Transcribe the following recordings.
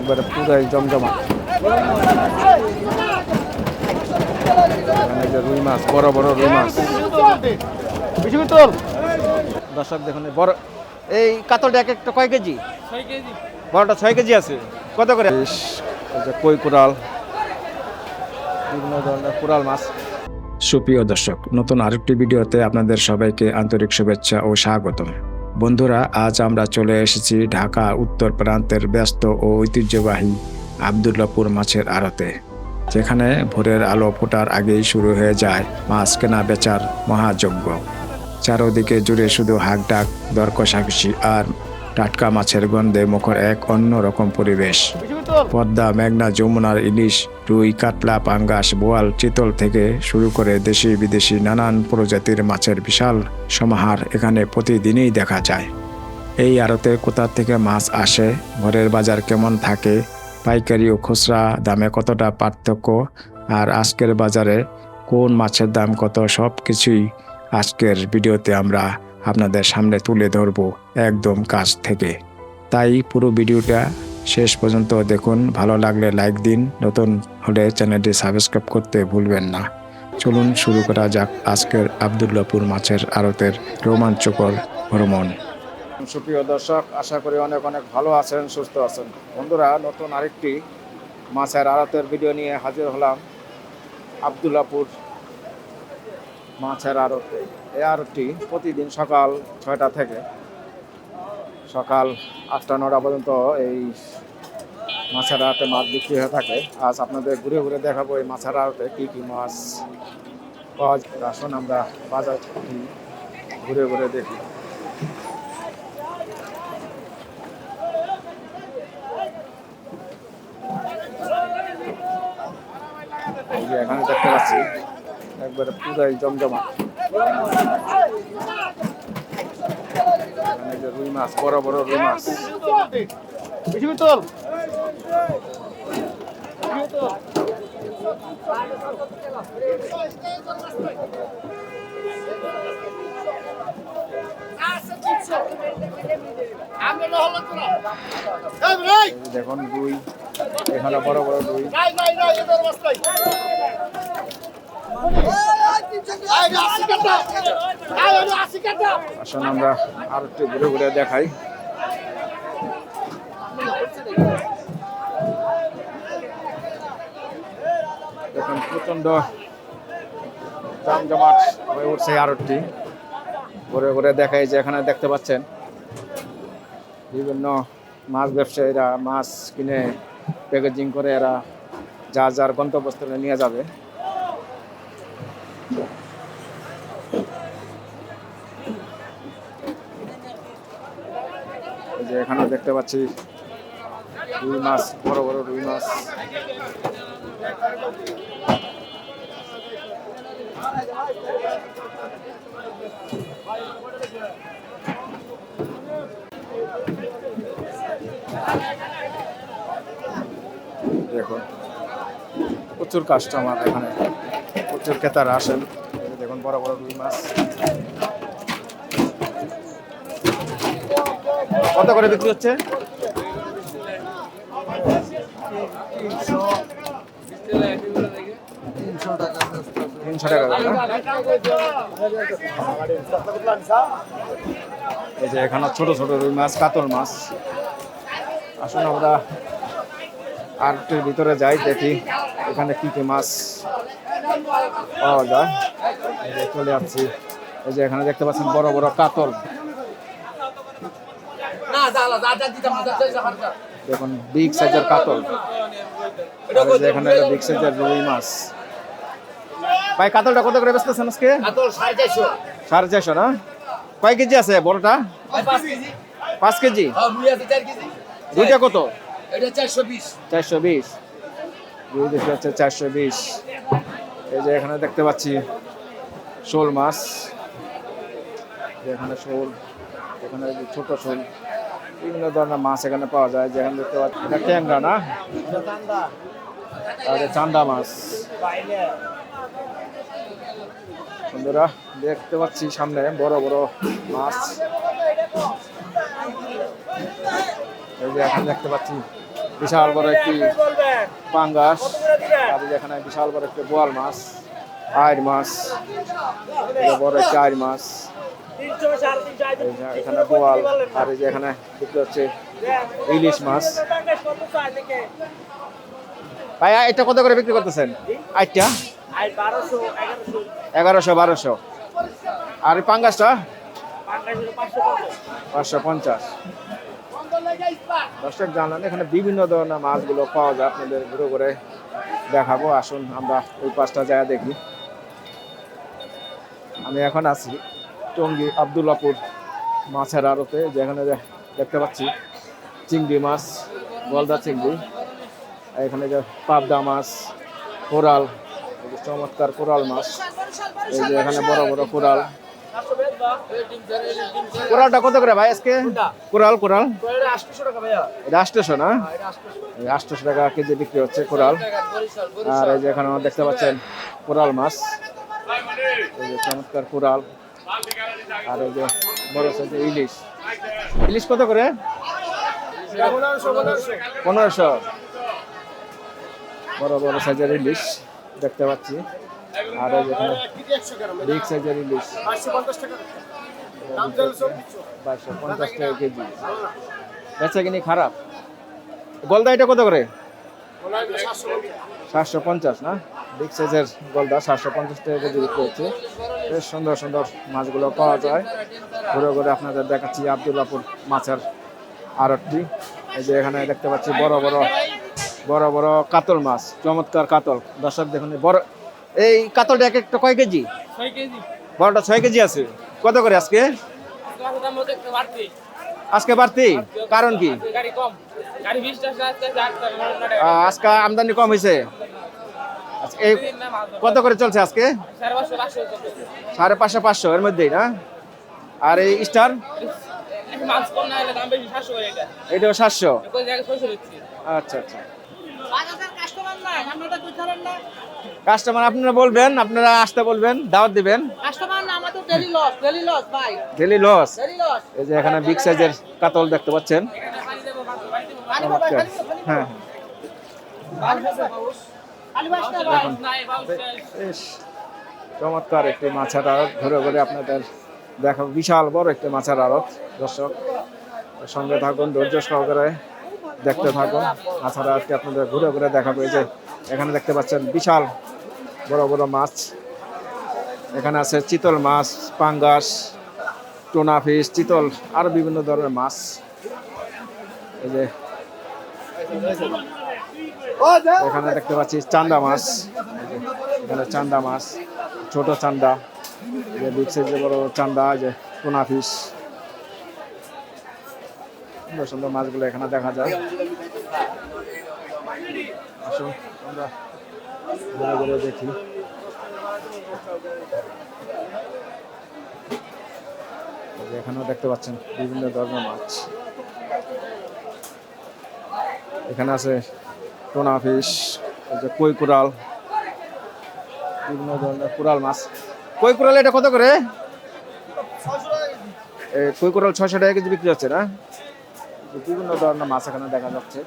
একবারে পুরাই জমজমা রুই মাছ, বড় বড় রুই মাছ। দর্শক দেখুন বড় এই কাতলটা এক একটা কয় কেজি? বড়টা ছয় কেজি আছে। কত করে? কই কুড়াল? বিভিন্ন ধরনের কুড়াল মাছ। সুপ্রিয় দর্শক, নতুন আরেকটি ভিডিওতে আপনাদের সবাইকে আন্তরিক শুভেচ্ছা ও স্বাগতম। বন্ধুরা, আজ আমরা চলে এসেছি ঢাকা উত্তর প্রান্তের ব্যস্ত ও ঐতিহ্যবাহী আবদুল্লাপুর মাছের আড়তে, যেখানে ভোরের আলো ফোটার আগেই শুরু হয়ে যায় মাছ কেনা বেচার মহাযজ্ঞ। চারোদিকে জুড়ে শুধু হাক ডাক কষাকষি আর টাটকা মাছের গন্ধে মুখর এক অন্য রকম পরিবেশ। পদ্মা, মেঘনা, যমুনার ইলিশ, রুই, কাতলা, পাঙ্গাস, বোয়াল, চিতল থেকে শুরু করে দেশি বিদেশি নানান প্রজাতির মাছের বিশাল সমাহার এখানে প্রতিদিনই দেখা যায়। এই আড়তে কোথা থেকে মাছ আসে, ঘরের বাজার কেমন থাকে, পাইকারি ও খুচরা দামে কতটা পার্থক্য, আর আজকের বাজারে কোন মাছের দাম কত, সব কিছুই আজকের ভিডিওতে আমরা আপনাদের সামনে তুলে ধরব একদম কাছ থেকে। তাই পুরো ভিডিওটা শেষ পর্যন্ত দেখুন, ভালো লাগলে লাইক দিন, নতুন হলে চ্যানেলটি সাবস্ক্রাইব করতে ভুলবেন না। চলুন শুরু করা যাক আজকের আবদুল্লাপুর মাছের আড়তের রোমাঞ্চকর ভ্রমণ। সুপ্রিয় দর্শক, আশা করি অনেক অনেক ভালো আছেন, সুস্থ আছেন। বন্ধুরা, নতুন আরেকটি মাছের আড়তের ভিডিও নিয়ে হাজির হলাম আবদুল্লাপুর মাছের আড়তে। এই আড়তটি প্রতিদিন সকাল ছয়টা থেকে সকাল আটটা নটা পর্যন্ত এই মাছের আড়তে মাছ বিক্রি হয়ে থাকে। আজ আপনাদের ঘুরে ঘুরে দেখাবো এই মাছের আড়তে কী কী মাছ পাওয়া যায়। আসুন আমরা বাজার ঘুরে ঘুরে দেখি। এখানে দেখতে পাচ্ছি, একবারে পুরাই জমজমা রুই মাছ বড় বড় রুই মাছ। বেশি যে দেখুন রুই এখানে বড় বড় রুই। আসুন, আমরা আর একটু ঘুরে ঘুরে দেখাই। দেখুন প্রচণ্ড জমজমাট হয়ে উঠছে আরতটি ঘুরে ঘুরে দেখাই যে এখানে দেখতে পাচ্ছেন বিভিন্ন মাছ ব্যবসায়ীরা মাছ কিনে প্যাকেজিং করে এরা যার যার গন্তব্যস্থলে নিয়ে যাবে। যে এখানে দেখতে পাচ্ছি রুই মাছ বড় বড় রুই মাছ। দেখুন প্রচুর কাস্টমার এখানে। ক্রেতারা আসেন। দেখুন, বড় বড় রুই মাছ। কত করে বিক্রি হচ্ছে? তিনশো টাকা এই যে এখানে ছোট ছোট রুই মাছ, কাতল মাছ। আসুন আমরা আরটির ভিতরে যাই, দেখি এখানে কি কি মাছ পাওয়া যায়। চলে আসছি। এই যে এখানে দেখতে পাচ্ছেন বড় বড় কাতল। দেখুন বিগ সাইজের কাতল। এখানে বিগ সাইজের রুই মাছ। ভাই কাতলটা কত করে বেচতেছেন আজকে? সাড়ে চারশো। না? কয় কেজি আছে বড়টা? পাঁচ কেজি। দুইটা কত? চারশো বিশ। দুই দেখতে হচ্ছে চারশো বিশ। এই যে এখানে দেখতে পাচ্ছি শোল মাছ। এখানে শোল, এখানে ছোট শোল, বিভিন্ন ধরনের মাছ এখানে পাওয়া যায়। যেখানে দেখতে পাচ্ছি এটা ট্যাংরা না? আর চান্দা মাছ। বন্ধুরা, দেখতে পাচ্ছি সামনে বড় বড় মাছ। এই যে এখন দেখতে পাচ্ছি বিশাল বড় একটি পাঙ্গাস। আর এখানে বিশাল বড় একটি বোয়াল মাছ আইর মাছ বড় একটি আইর মাছ। এখানে বোয়াল আর এই যে এখানে বিক্রি হচ্ছে ইলিশ মাছ। ভাইয়া এটা কত করে বিক্রি করতেছেন? আটটা এগারোশো। বারোশো। আর এই পাঙ্গাসটা? পাঁচশো পঞ্চাশ। দর্শক, জানলেন, এখানে বিভিন্ন ধরনের মাছগুলো পাওয়া যায়। আপনাদের ঘুরে ঘুরে দেখাবো। আসুন, আমরা ওই পাঁচটা জায়গা দেখি। আমি এখন আছি টঙ্গী আবদুল্লাপুর মাছের আড়তে, যেখানে দেখতে পাচ্ছি চিংড়ি মাছ, গলদা চিংড়ি এখানে যে পাবদা মাছ, কোরাল চমৎকার কোরাল মাছ। এই যে এখানে বড় বড় কোরাল। কোরালটা কত করে ভাই আজকে? কোরাল কোরাল এটা আটশোশো না? এই আটশোশো টাকা কেজি বিক্রি হচ্ছে কোরাল আর এই যে এখানে দেখতে পাচ্ছেন কোরাল মাছ। এই যে চমৎকার কোরাল আর এই যে বড় সাইজের ইলিশ। ইলিশ কত করে? পনেরোশো। বড় বড় সাইজের ইলিশ দেখতে পাচ্ছি। আর এই যে এখানে বিগ সাইজের ইলিশ। বাইশশো পঞ্চাশ টাকা কেজি। বেচা কিনি খারাপ। গলদা এটা কত করে? সাতশো পঞ্চাশ না? বিগ সাইজের গলদা সাতশো পঞ্চাশ টাকা কেজি বিক্রি হচ্ছে। বেশ সুন্দর সুন্দর মাছগুলো পাওয়া যায়। ঘুরে ঘুরে আপনাদের দেখাচ্ছি আবদুল্লাপুর মাছের আড়তটি। এই যে এখানে দেখতে পাচ্ছি বড় বড় বড় বড় কাতল মাছ, চমৎকার কাতল। দর্শক দেখুন, বড় এই কাতলটা এক একটা কয় কেজি? বড়টা ছয় কেজি আছে। কত করে আজকে? আজকে বাড়তি? কারণ কি? আজকে আমদানি কম হয়েছে আচ্ছা, এই কত করে চলছে আজকে? সাড়ে পাঁচশো পাঁচশো এর মধ্যেই না? আর এই স্টার? এটা এটাও সাতশো। আচ্ছা আচ্ছা কাস্টমার আপনারা বলবেন আপনারা আসতে বলবেন দাওয়াত দিবেন। কাস্টমার না আমাদের ডেলি লস ডেলি লস ভাই। ডেলি লস ডেলি লস এই যে এখানে বিগ সাইজের কাতল দেখতে পাচ্ছেন। হ্যাঁ। চমৎকার একটি মাছের আড়ত। ঘুরে ঘুরে আপনাদের দেখো বিশাল বড় একটি মাছের আড়ত। দর্শক সঙ্গে থাকুন ধৈর্য সহকারে দেখতে থাকুন। মাছের আড়তকে আপনাদের ঘুরে ঘুরে দেখাবো। এই যে এখানে দেখতে পাচ্ছেন বিশাল বড় বড় মাছ। এখানে আছে চিতল মাছ, পাঙ্গাস, টোনা ফিশ, চিতল, আরও বিভিন্ন ধরনের মাছ। এই যে এখানে দেখতে পাচ্ছি চান্দা মাছ। এখানে চান্দা মাছ, ছোট চান্দা যে বিগ সাইজের বড় চান্দা যে পোনা ফিশ। সুন্দর সুন্দর মাছগুলো এখানে দেখা যায়। আসুন। আমরা দেখি। এখানেও দেখতে পাচ্ছেন, বিভিন্ন ধরনের মাছ। এখানে আছে টোনা এই যে কই কুড়াল, বিভিন্ন ধরনের কুড়াল মাছ। কই কুড়াল এটা কত করে? কই কুড়াল ছয়শো টাকা কেজি বিক্রি হচ্ছে না? বিভিন্ন ধরনের মাছ এখানে দেখা যাচ্ছে।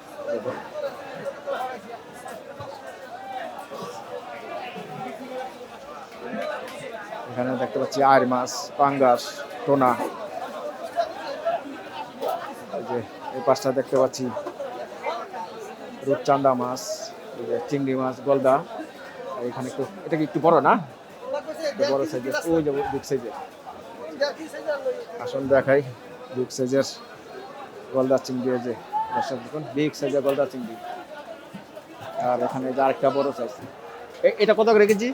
এখানে দেখতে পাচ্ছি আর মাছ, পাঙ্গাস, টোনা। যে এই পাশটা দেখতে পাচ্ছি রূপচান্দা মাছ চিংড়ি মাছ, গলদা। এখানে একটু এটা কি একটু বড় না? বড় সাইজের। ওই যে বিগ সাইজের। আসুন দেখাই বিগ সাইজের গলদা চিংড়ি যে। দর্শক, দেখুন, বিগ সাইজের গলদা চিংড়ি। আর এখানে যে আরেকটা বড় সাইজ এটা কত ইয়া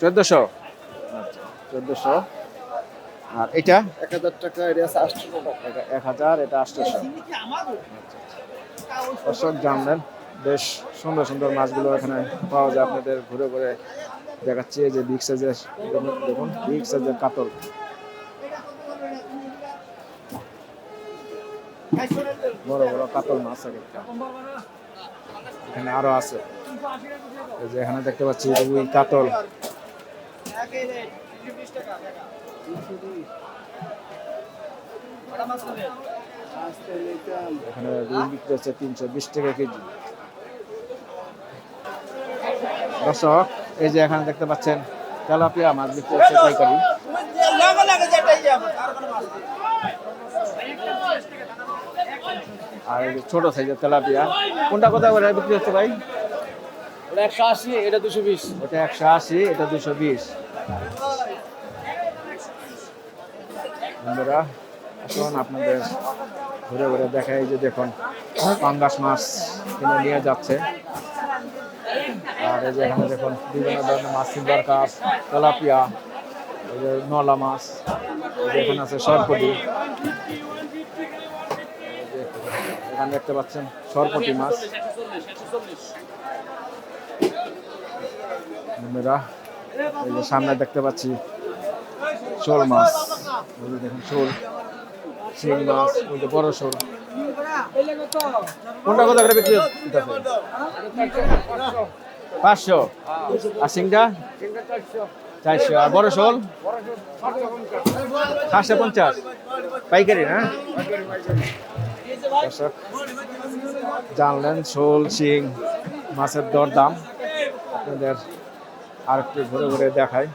চোদ্দশো আচ্ছা চোদ্দশো? আর এটা? এক হাজার টাকা এটা আছে আটশো টাকা। এক হাজার এটা আটশোশো। দর্শক জানলেন বেশ সুন্দর সুন্দর মাছগুলো এখানে পাওয়া যায় আপনাদের ঘুরে ঘুরে দেখাচ্ছি। যে বিগ সাইজের দেখুন- বিগ সাইজের কাতল। বড় বড় কাতল মাছ এখানে আরও আছে। এখানে দেখতে পাচ্ছি রুই কাতল। এখানে রুই বিক্রি হচ্ছে তিনশো বিশ টাকা কেজি। দর্শক, এই যে এখানে দেখতে পাচ্ছেন, তেলাপিয়া মাছ বিক্রি হচ্ছে পাইকারি। আর ছোট সাইজের তেলাপিয়া, কোনটা কোথা করে বিক্রি হচ্ছে ভাই? ওটা একশো আশি, এটা দুশো বিশ। ওটা একশো আশি, এটা দুশো বিশ। বন্ধুরা আপনাদের ঘুরে ঘুরে দেখাই যে দেখুন, পাঙ্গাস মাছ কিনে নিয়ে যাচ্ছে। আর এই যে এখানে দেখুন, বিভিন্ন ধরনের মাছ, সিলভার কাপ, তেলাপিয়া, এই যে নলা মাছ এখানে আছে সরপটি। এখানে দেখতে পাচ্ছেন সরপটি মাছ। বন্ধুরা সামনে দেখতে পাচ্ছি শোল মাছ। দেখুন শোল, শিং মাছ ওই যে বড় শোল। কোনটা কত করে বিক্রি? পাঁচশো। আর সিংটা চারশো। আর বড় শোল? সাতশো পঞ্চাশ। পাইকারি, না? জানলেন শোল, শিং, মাছের দর দাম আপনাদের আর একটু ঘুরে ঘুরে দেখাই।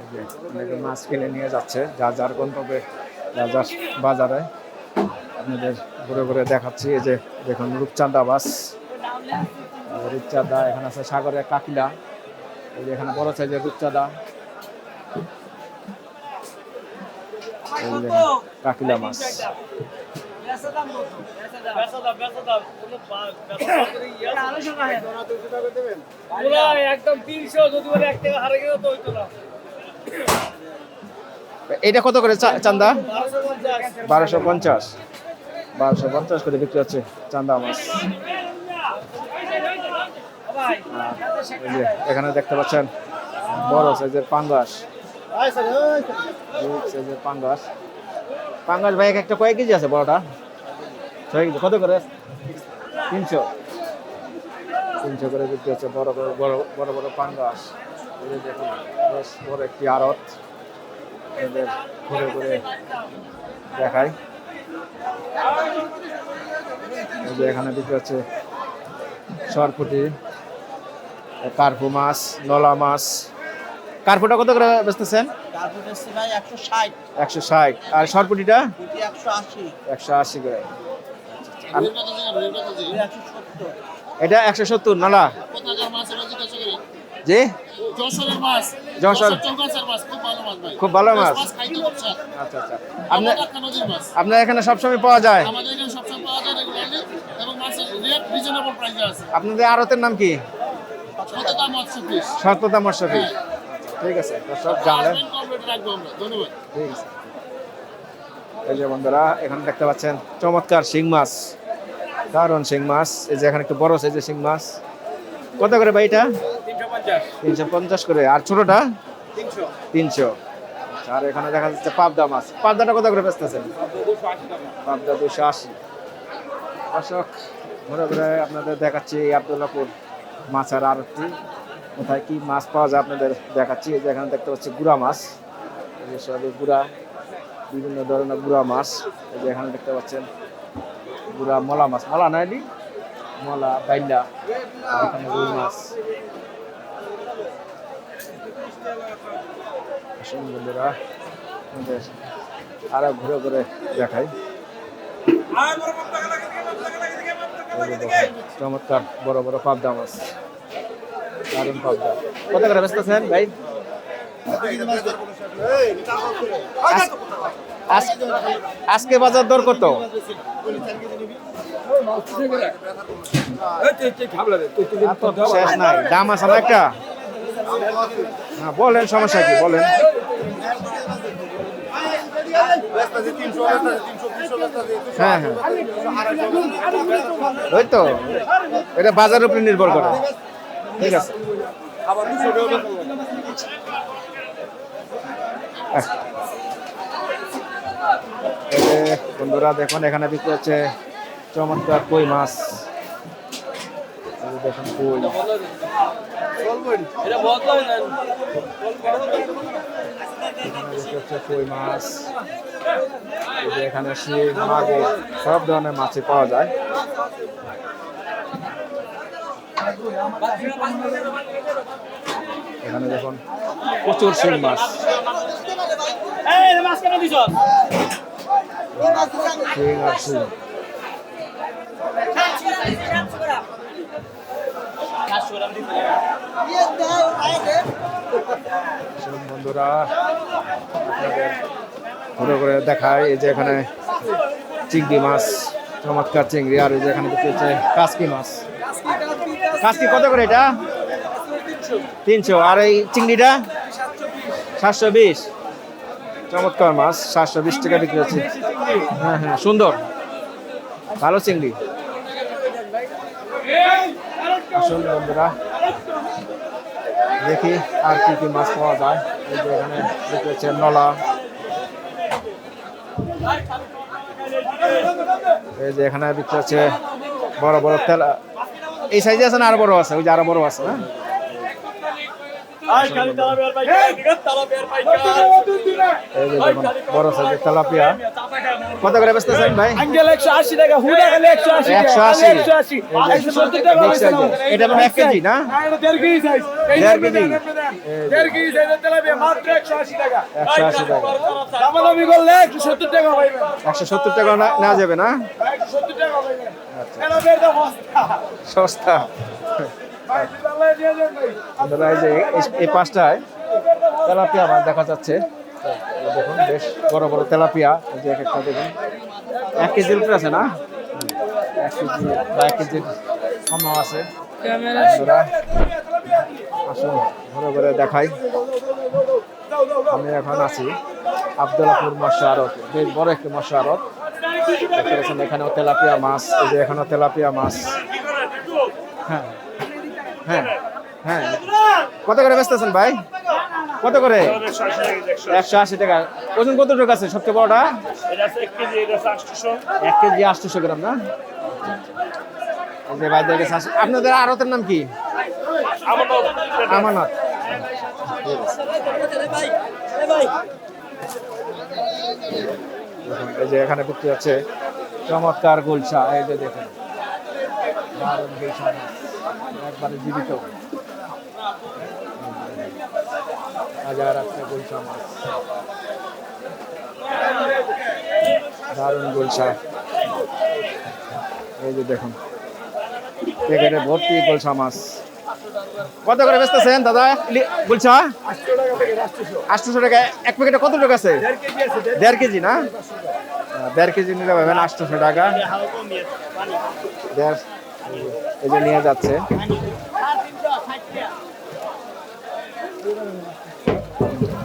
এই যে অনেকে মাছ কিনে নিয়ে যাচ্ছে, যা যার গন্তব্যে, যা যার বাজারে। আপনাদের ঘুরে ঘুরে দেখাচ্ছি, এই যে দেখুন রূপচাঁদা বাস। রূপচাঁদা, এখানে আছে সাগরের কাকিলা। এই যে এখানে বড় সাইজের রূপচাঁদা। কাকিলা মাছ। একদম তিনশো যদি এক টাকা হারে গেলে তো হইতো না। এটা কত করে চা- চান্দা? বারোশো পঞ্চাশ। বারোশো পঞ্চাশ। করে বিক্রি হচ্ছে চান্দা মাছ এখানে দেখতে পাচ্ছেন বড় সাইজের পাঙ্গাস। সাইজের পাঙ্গাস। পাঙ্গাস ভাই একটা কয়েক কেজি আছে বড়টা? ছয় কেজি কত করে? তিনশো। তিনশো করে বিক্রি হচ্ছে বড় বড় বড় বড় বড় পাঙ্গাস। দেখুন বেশ বড় একটি আড়ত। এদের ঘুরে ঘুরে দেখাই। এই যে এখানে বিক্রি হচ্ছে সরপুটি কার্পু মাছ নলা মাছ। কার্পুটা কত করে বেচতেছেন? একশো ষাট। আর সরপুটিটা? একশো আশি। একশো আশি করে। এটা একশো সত্তর, নলা। জি? যশোর। খুব ভালো মাছ। আচ্ছা আচ্ছা। আপনার আপনার এখানে সবসময় পাওয়া যায়? আপনাদের আড়তের নাম কি? দাম একশো মৎস্যফি ঠিক আছে সব জানলেন। ঠিক আছে। বন্ধুরা, এখানে দেখতে পাচ্ছেন চমৎকার শিং মাছ। দারুণ শিং মাছ, এই যে এখানে একটু বড় সাইজের শিং মাছ। কত করে ভাই এটা? তিনশো পঞ্চাশ করে। আর ছোটটা? তিনশো। তিনশো আর এখানে দেখা যাচ্ছে পাবদা মাছ। পাবদাটা কত করে টাকা পাবদা দুশো আশি। দর্শক ঘুরে ঘুরে আপনাদের দেখাচ্ছি আবদুল্লাপুর মাছের আর একটি কোথায় কি মাছ পাওয়া যায় আপনাদের দেখাচ্ছি। এখানে দেখতে পাচ্ছি গুড়া মাছ। সবই গুড়া, বিভিন্ন ধরনের গুড়া মাছ। এই যে এখানে দেখতে পাচ্ছেন গুড়া মলা মাছ, মলা না? এটি মলা বাইন্ডা এখানে রুই মাছ। আসুন বন্ধুরা আরও ঘুরে ঘুরে দেখাই। চমৎকার, বড় বড় পাবদা মাছ। দারুণ পাবদা। কত করে বেচতেছেন ভাই? আজ- আজ- আজকে বাজার দর কত? শেষ নাই দাম আছে না একটা হ্যাঁ বলেন সমস্যা কি বলেন হ্যাঁ হ্যাঁ ওই তো এটা বাজারের উপরে নির্ভর করে ঠিক আছে বন্ধুরা দেখুন, এখানে বিক্রি হচ্ছে চমৎকার কই মাছ? দেখুন কই। কই মাছ। এখানে শিং মাগুর সব ধরনের মাছই পাওয়া যায়। এখানে দেখুন প্রচুর শিং মাছ। এই মাছ কেন দিছ? শিং আর শিং। বন্ধুরা ঘুরে ঘুরে দেখায় এই যে এখানে চিংড়ি মাছ, চমৎকার চিংড়ি, আর এই যে এখানে দেখতে হচ্ছে কাসকি মাছ। কাসকি কত করে এটা? তিনশো। আর এই চিংড়িটা? সাতশো বিশ। চমৎকার মাছ, সাতশো বিশ টাকা বিক্রি হচ্ছে। হ্যাঁ হ্যাঁ সুন্দর। ভালো চিংড়ি। আসুন বন্ধুরা। দেখি আর কি কি মাছ পাওয়া যায়। এই যে এখানে দেখতে হচ্ছে নলা। এই যে এখানে বিক্রি হচ্ছে বড় বড় তেলা এই সাইজে আছে না আরও বড় আছে? ওই যে আরও বড় আছে না আই খালি তালা বের পাইকা তালা বের পাইকা এই যে দেখুন বড় সাইজের তেলাপিয়া কত করে বেচতেছেন ভাই? আঙ্কেল 180 টাকা হুডা খালি 180 একশো আশি। 180 170 টাকা Big এটা মানে এক কেজি না? দেড় কেজি সাইজ দেড় কেজি। দেড় কেজি সাইজের তেলাপিয়া মাত্র 180 টাকা। একশো আশি টাকা। দামাদামি করলে 170 টাকা পাইবেন। একশো সত্তর টাকা না- নেওয়া যাবে না? 170 টাকা পাইবেন। সস্তা। এই যে এই- পাঁচটায় তেলাপিয়া মাছ দেখা যাচ্ছে। দেখুন বেশ বড় বড় তেলাপিয়া। এই যে এক একটা দেখুন। এক কেজির উপরে আছে না? এক কেজি বা এক কেজির আছে। আসুন ঘুরে ঘুরে দেখাই। আমি এখন আছি আবদুল্লাপুর মৎস্য আড়ত। বেশ বড় একটি মৎস্য আড়ত। এখানেও তেলাপিয়া মাছ এই যে এখানেও তেলাপিয়া মাছ। হ্যাঁ। হ্যাঁ হ্যাঁ। কত করে বেচতেছেন ভাই? কত করে? একশো আশি টাকা। ওজন কত টাকা আছে সবচেয়ে বড়টা? এক কেজি আটশোশো গ্রাম, না? ভাইদের কাছে আপনাদের আড়তের নাম কি? আমানত। এই যে এখানে বিক্রি হচ্ছে। চমৎকার গুলশা। এই যে দেখুন। একবারে জীবিত। হাজার একটা গুলশা মাছ দারুণ গুলশা এই যে দেখুন প্যাকেটে ভর্তি গুলশা মাছ। কত করে বেচতেছেন দাদা? গুলশা আটশোশো টাকা। এক প্যাকেটে কত টাকা আছে? দেড় কেজি না? দেড় কেজি নিলে পাবেন আটশোশো টাকা। দেড় এই যে নিয়ে যাচ্ছে।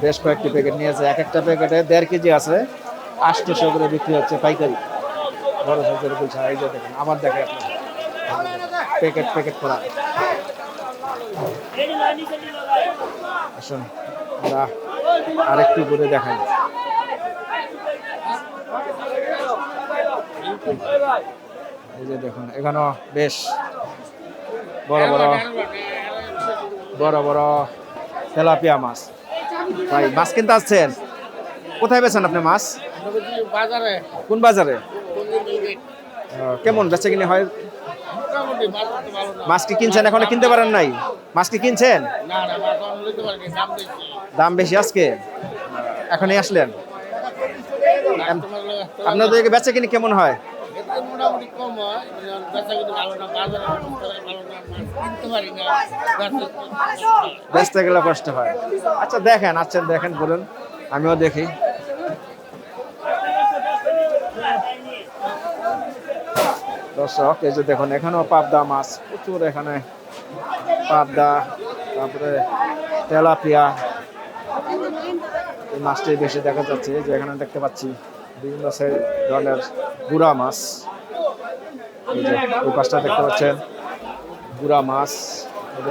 বেশ কয়েকটি প্যাকেট নিয়েছে। এক একটা প্যাকেটে দেড় কেজি আছে। আটশোশো করে বিক্রি হচ্ছে পাইকারি। বড় সাইজের গুলশা এই যে দেখেন, আবার দেখে প্যাকেট প্যাকেট করা। আসুন আরেকটু করে দেখাই। এই যে দেখুন, এখানেও বেশ বড় বড় বড় বড় তেলাপিয়া মাছ। ভাই মাছ কিনতে আসছেন? কোথায় বেছেন আপনি মাছ? বাজারে। কোন বাজারে? কেমন বেচে কিনে হয়? মাছ কি কিনছেন? এখনও কিনতে পারেন নাই? মাছ কি কিনছেন? দাম বেশি। আজকে? এখনই আসলেন? আপনাদের বেচে কিনে কেমন হয়? মোটামুটি কম হয় বেচতে গেলে কষ্ট হয়। আচ্ছা দেখেন আচ্ছা দেখেন, বলুন। আমিও দেখি। দর্শক, এই যে দেখুন, এখানেও পাবদা মাছ, প্রচুর এখানে পাবদা, তারপরে তেলাপিয়া। এই বেশি দেখা যাচ্ছে যে এখানে দেখতে পাচ্ছি বিভিন্ন ধরনের গুড়া মাছ। এই যে দেখতে পাচ্ছেন। গুড়া মাছ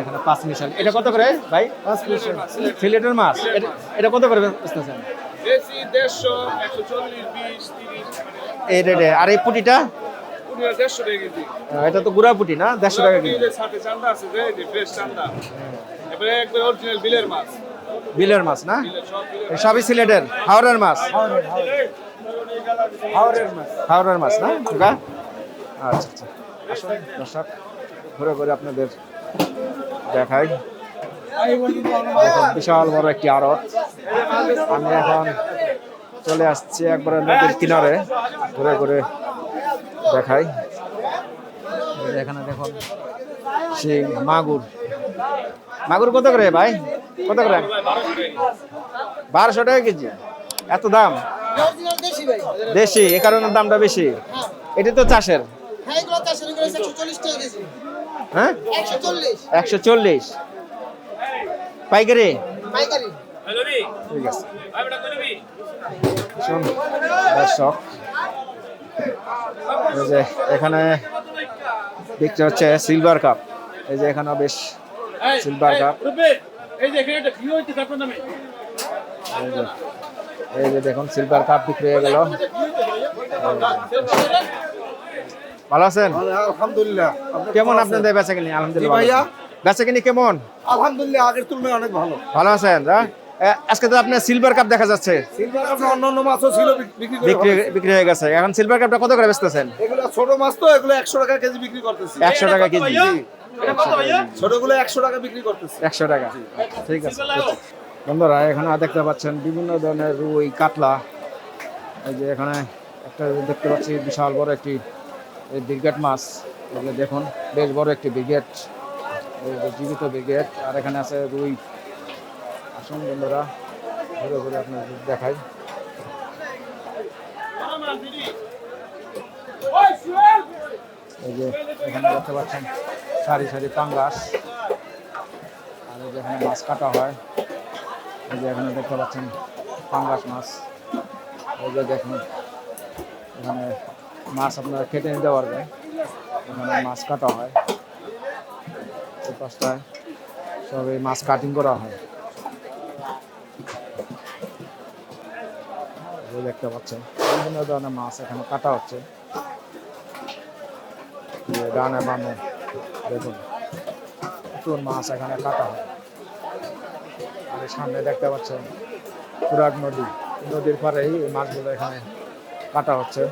এখানে পাঁচ মিশাল। এটা কত করে ভাই? পাঁচ মিশাল। সিলেটের মাছ। এটা- এটা কত করে বেচতেছেন? দেশি 150 140 20 30 এই রেটে। আর এই পুটিটা? পুরো 150 টাকা কেজি। আহ, এটা তো গুড়া পুটি না? দেড়শো টাকা কেজি। এই যে সাথে চান্দা আছে যে এই যে ফ্রেশ চান্দা। এবারে একবার অরিজিনাল বিলের মাছ। বিলের মাছ না? সবই সিলেটের। হাওড়ের মাছ? হাওড়ের মাছ। না? আচ্ছা আচ্ছা। দর্শক। ঘুরে ঘুরে আপনাদের দেখাই। বিশাল বড় একটি আড়ত। আমি এখন চলে আসছি একবারে নদীর কিনারে, ঘুরে ঘুরে দেখাই। এখানে দেখুন সেই মাগুর। মাগুর কত করে ভাই? কত করে? বারোশো টাকা কেজি। এত দাম? দেশি, এ কারণে দামটা বেশি। এটা তো চাষের। হ্যাঁ? একশো চল্লিশ। পাইকারি? পাইকারি। ঠিক আছে। দর্শক এই যে এখানে দেখতে হচ্ছে সিলভার কাপ। এই যে এখানে বেশ সিলভার কাপ। যে এখানে এই যে এই যে দেখুন সিলভার কাপ বিক্রি হয়ে গেল। ভালো আছেন? আলহামদুলিল্লাহ। কেমন আপনাদের বেচা কিনি আলহামদুলিল্লাহ। বেচা কিনি কেমন? আলহামদুলিল্লাহ আগের তুলনায় অনেক ভালো। ভালো আছেন না? আজকে তো আপনার সিলভার কাপ দেখা যাচ্ছে। সিলভার কাপ অন্য অন্য মাছও ছিল বিক্রি বিক্রি হয়ে গেছে। এখন সিলভার কাপটা কত করে বেচতেছেন? এগুলো ছোট মাছ তো এগুলো একশো টাকা কেজি বিক্রি করতেছি। একশো টাকা কেজি। ছোটগুলো একশো টাকা বিক্রি করতেছি। একশো টাকা। ঠিক আছে। বন্ধুরা এখানে দেখতে পাচ্ছেন বিভিন্ন ধরনের রুই কাতলা। এই যে এখানে একটা দেখতে পাচ্ছি বিশাল বড় একটি এই ব্রিগেড মাছ এগুলো দেখুন, বেশ বড় একটি ব্রিগেড জীবিত ব্রিগেড, আর এখানে আছে রুই। আসুন বন্ধুরা, ঘুরে ঘুরে আপনার দেখাই। এই যে এখানে দেখতে পাচ্ছেন, সারি সারি পাঙ্গাস, আর এই যে এখানে মাছ কাটা হয়। এই যে এখানে দেখতে পাচ্ছেন পাঙ্গাস মাছ। এই যে দেখুন, এখানে মাছ আপনারা কেটে নিতে পারবেন। এখানে মাছ কাটা হয়। এই সব এই মাছ কাটিং করা হয়। দেখতে পাচ্ছেন। বিভিন্ন ধরনের মাছ এখানে কাটা হচ্ছে। ডানে বামে দেখুন। প্রচুর মাছ এখানে কাটা হয়। আর সামনে দেখতে পাচ্ছেন পুরাট নদী। নদীর পরেই এই মাছগুলো এখানে কাটা হচ্ছে।